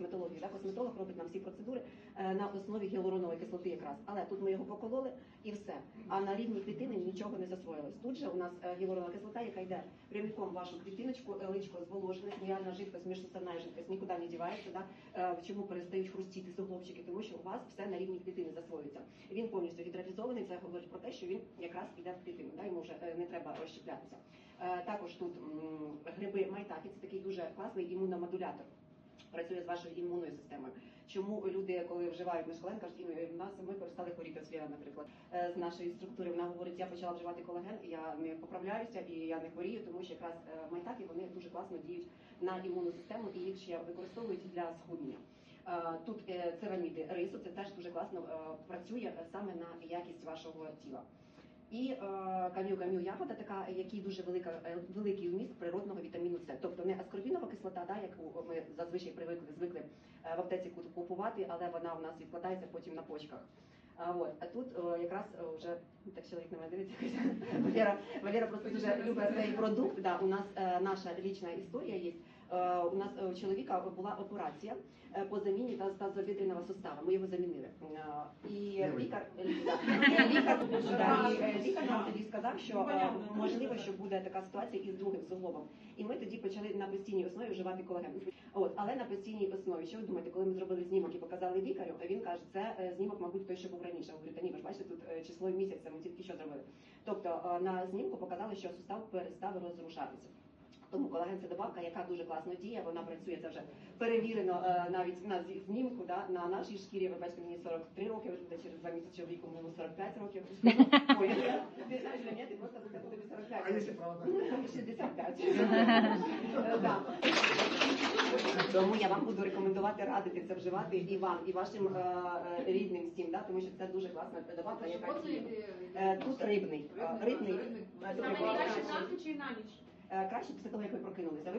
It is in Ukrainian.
косметологію. Да? Косметолог робить нам всі процедури е, на основі гіалуронової кислоти якраз. Але тут ми його покололи і все. А на рівні клітини нічого не засвоїлось. Тут же у нас е, гіалуронова кислота, яка йде прямиком в вашу клітиночку, е, личко зволожене, сніальна жидкость, міжсуставна жидкость нікуди не дівається. Да? Чому перестають хрустіти суглобчики? Тому що у вас все на рівні клітини засвоюється. Він повністю гідратизований. Це говорить про те, що він якраз іде в клітину. Да? Йому вже не треба розщеплятися. Також тут гриби майтакі, це такий дуже класний імуномодулятор. Працює з вашою імунною системою. Чому люди, коли вживають мешкален, кажуть, «Ой, в нас ми перестали хворіти Свіра, наприклад, е, з нашої структури. Вона говорить, я почала вживати колаген, я не поправляюся, і я не хворію, тому що якраз е, майтаки вони дуже класно діють на імунну систему і їх ще використовують для схуднення. Е, Тут цераміди рису, це теж дуже класно працює саме на якість вашого тіла. І е, кам'ю кам'ю ягода, така, який дуже велика, е, великий вміст природного вітаміну С. Тобто не аскорбінова кислота, да, яку ми зазвичай привикли звикли е, в аптеці ку- купувати, але вона у нас відкладається потім на почках. А, от, а тут е, якраз вже так чоловік на мене дивиться. Валера, Валера просто дуже любить цей продукт. Да, у нас е, наша лічна історія є. Е, у нас у чоловіка була операція по заміні та тазобідреного сустава. Ми його замінили. Е, лікар лікар, лікар, і, е, лікар нам тоді сказав, що е, можливо, що буде така ситуація із другим суглобом. І ми тоді почали на постійній основі вживати колаген. От, але на постійній основі, що ви думаєте, коли ми зробили знімок і показали лікарю, він каже, це е, знімок, мабуть, той, що був раніше. Я Говорю, та ні, ви ж бачите, тут е, число це ми тільки що зробили. Тобто е, на знімку показали, що сустав перестав розрушатися. Тому колаген це добавка, яка дуже класно діє. Вона працює це вже перевірено е, навіть на знімку. Да, на нашій шкірі. Ви бачите, мені 43 роки, вже буде через два місяці чоловіку, моєму 45 років. Ой, ти знаєш, для мене ти просто буде тобі 45 А якщо правда? 65. Е. Тому я вам буду рекомендувати радити це вживати і вам, і вашим е, е, рідним всім, да, тому що це дуже класна добавка, яка Тут рибний. Рибний. Найкраще зранку чи на ніч? Е, Краще після того, як ви прокинулися. Ви